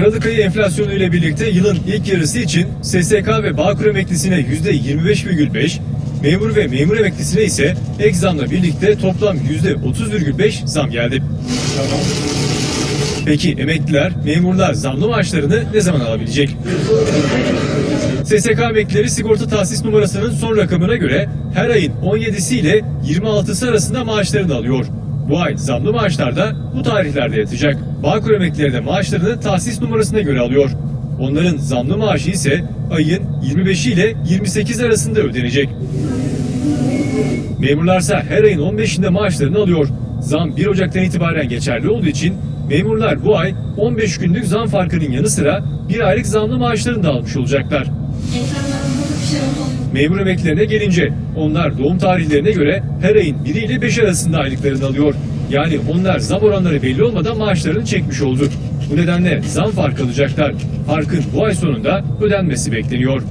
Aralık ayı enflasyonu ile birlikte yılın ilk yarısı için SSK ve Bağkur emeklisine %25,5, memur ve memur emeklisine ise ek zamla birlikte toplam %30,5 zam geldi. Peki emekliler, memurlar zamlı maaşlarını ne zaman alabilecek? SSK emeklileri sigorta tahsis numarasının son rakamına göre her ayın 17'si ile 26'sı arasında maaşlarını alıyor. Bu ay zamlı maaşlar da bu tarihlerde yatacak. Bağkur emeklileri de maaşlarını tahsis numarasına göre alıyor. Onların zamlı maaşı ise ayın 25'i ile 28 arasında ödenecek. Memurlarsa her ayın 15'inde maaşlarını alıyor. Zam 1 Ocak'tan itibaren geçerli olduğu için memurlar bu ay 15 günlük zam farkının yanı sıra bir aylık zamlı maaşlarını da almış olacaklar. Memur emeklilerine gelince onlar doğum tarihlerine göre her ayın 1 ile 5 arasında aylıklarını alıyor. Yani onlar zam oranları belli olmadan maaşlarını çekmiş oldu. Bu nedenle zam farkı alacaklar. Farkın bu ay sonunda ödenmesi bekleniyor.